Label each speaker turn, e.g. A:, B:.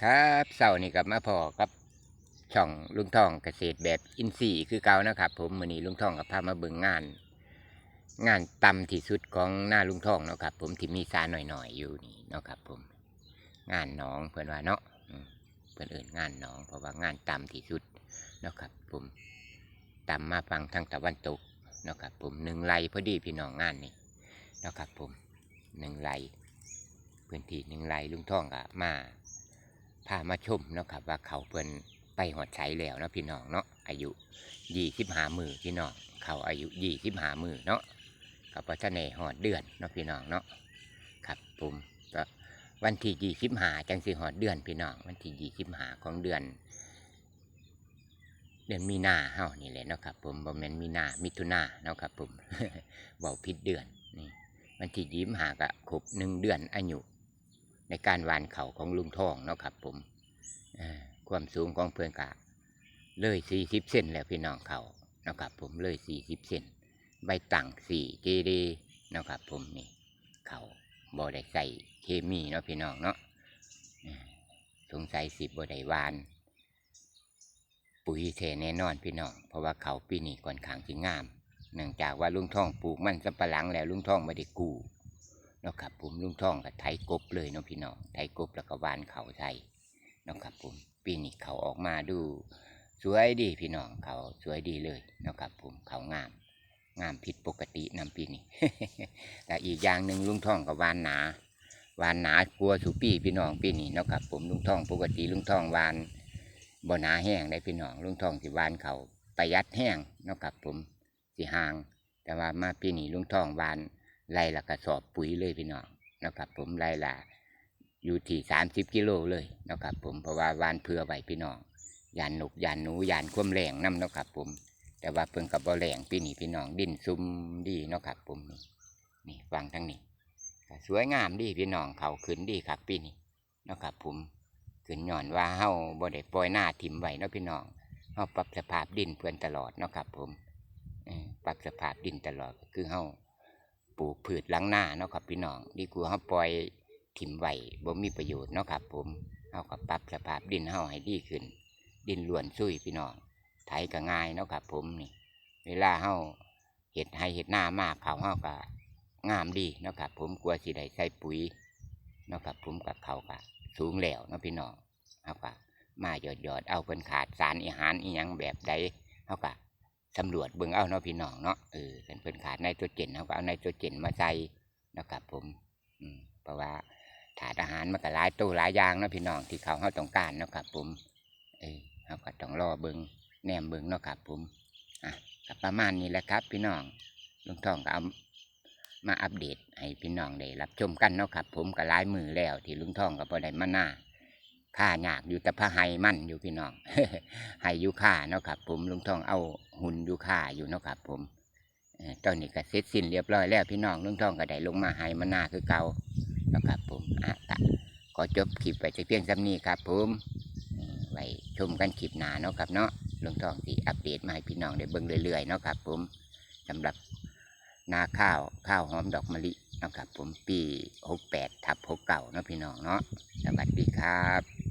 A: ครับเสาร์นี้กับมาพอกับ ช่องลุงทองเกษตรแบบอินทรีย์คือเก่านะครับ ผมมือนี้ลุงทองกับพามาเบิ่งงาน งานต่ำที่สุดของหน้าลุงทองเนาะครับ ผมที่มีซาหน่อยๆอยู่นี่เนาะครับ ผม งานน้องเพื่อนว่าเนาะเพื่อนเอื่นงานน้อง เพราะว่างานต่ำที่สุดเนาะครับ ผมต่ำมาฟังทางตะวันตกเนาะครับ ผมหนึ่งไรพอดีพี่น้องงานนี่เนาะครับ ผมหนึ่งไรพื้นที่หนึ่งไรลุงทองก็มา พามาชมเนาะครับว่าเขาเพิ่นไปหอดใช้แล้วเนาะพี่น้องเนาะอายุยี่สิบหามือพี่น้องเขาอายุยี่สิบหามือเนาะกับพัฒนาหอดเดือนเนาะพี่น้องเนาะครับผมก็วันที่ยี่สิบห้าจังสิหอดเดือนพี่น้องวันที่ยี่สิบห้าของเดือน เดือนมีนาเฮานี่แหละเนาะครับผมบ่แม่นมีนามิถุนาเนาะครับผมเว้าผิดเดือนนี่วันที่ยี่สิบห้าก็ครบหนึ่งเดือนอายุ ในการหวานเขาของลุงทองเนาะครับ ผมความสูงของเพื่อนกะเลยสี่สิบเซนแล้วพี่น้องเขาเนาะครับผมเลยสี่สิบเซนใบตังสี่เจดีเนาะครับผมนี่เขาบ่ได้ใส่เคมีเนาะพี่น้องเนาะสงสัยสิบบ่ได้วาน ปุ๋ยเทแน่นอนพี่น้อง เพราะว่าเขาปีนี้ก่อนขางที่งามเนื่องจากว่าลุงทองปลูกมันสำปะหลังแล้วลุงทองไม่ได้กู้ เนาะครับผมลุงท่องกับไถกบเลยเนาะพี่น้องไถกบแล้วก็วานเขาใส่เนาะครับผมปีนี้เขาออกมาดู สวยดีพี่น้องเขาสวยดีเลยเนาะครับผมเขางาม งามผิดปกตินำปีนี้แต่อีกอย่างหนึ่งลุงท่องกับวานหนาวานหนากลัวสุปีพี่น้องปีนี้เนาะครับผมลุงท่องปกติลุงท่องวานบ่หนาแห้งได้พี่น้องลุงท่องสิวานเขาประหยัดแห้งเนาะครับผมสิห่าง แต่ว่ามาปีนี้ลุงท่องวาน ไล่ละกระสอบปุ๋ยเลยพี่น้องนะครับ ผมไล่ละอยู่ที่สามสิบกิโลเลยนะครับผมเพราะว่าวานเพื่อไว้พี่น้องยานนกยานหนูยานคว่มแรงน้ำนาะครับ ผม แต่ว่าเพิ่งกับบ่แรงปีนี้พี่น้องดินซุ่มดีเนาะครับผมนี่นี่ฟังทั้งนี้สวยงามดีพี่น้องเขาขึ้นดีครับปีนี้เนาะครับผมขึ้นหย่อนว่าเฮาบ่ได้ปล่อยหน้าถิ่มไว้เนาะพี่น้องเฮาปรับสภาพดินเพื่อนตลอดเนาะครับผมปรับสภาพดินตลอดคือเฮา ลูกพืชล้างหน้าเนาะครับพี่น้องดีกว่าเฮาปล่อยถิ่มไหวบ่มีประโยชน์เนาะครับผมเฮาก็ปรับสภาพดินเฮาให้ดีขึ้น ดินล้วนซุยพี่น้องไถก็ง่ายเนาะครับผมนี่ เวลาเฮาเห็ดให้เห็ดหน้ามากเขาเฮาก็งามดีเนาะครับผมกลัวสิได้ใส่ปุ๋ยเนาะครับผมกับเขาก็สูงแล้วเนาะพี่น้องเฮาก็มาหยอดหยอดเอาเพิ่นขาดสารอาหารอีหยังแบบใดเฮาก็ สำรวจเบิ่งเอาเนาะพี่น้องเนาะเออเพิ่นเพิ่นขาดไนโตรเจนเขาก็เอาไนโตรเจนมาใส่นะครับผมอืมเพราะว่าถาดอาหารมันก็หลายตู้หลายอย่างเนาะพี่น้องที่เขาเขาต้องการเนาะครับผมเออเขาก็ต้องรอเบิ่งแนมเบิ่งเนาะครับผมอะก็ประมาณนี้แหละครับ พี่น้องลุงทองก็เอามาอัปเดตให้พี่น้องได้รับชมกันเนาะครับผมก็หลายมือแล้วที่ลุงทองก็พอได้มาหน้าค่ายากอยู่แต่พระไฮมั่นอยู่พี่น้องไฮอยูค่าเนาะครับผมลุงทองเอา หุ่นอยูค่าอยู่เนาะครับ ผมตอนนี้ก็เสร็จสิ้นเรียบร้อยแล้วพี่น้องลุงทองก็ได้ลงมาไฮมานาคือเก่านะครับ ผมอะก็ขอจบคลิปไปแต่เพียงสำนี้ครับ ผมไว้ชมกันคลิปหนาเนาะครับเนาะลุงทองที่อัปเดตมาให้พี่น้องได้เบิ่งเรื่อยๆเนาะครับ ผมสำหรับนาข้าวข้าวหอมดอกมะลิเนาะครับ ผมปีหกแปดทับหกเก่าเนาะพี่น้องเนาะสวัสดีครับ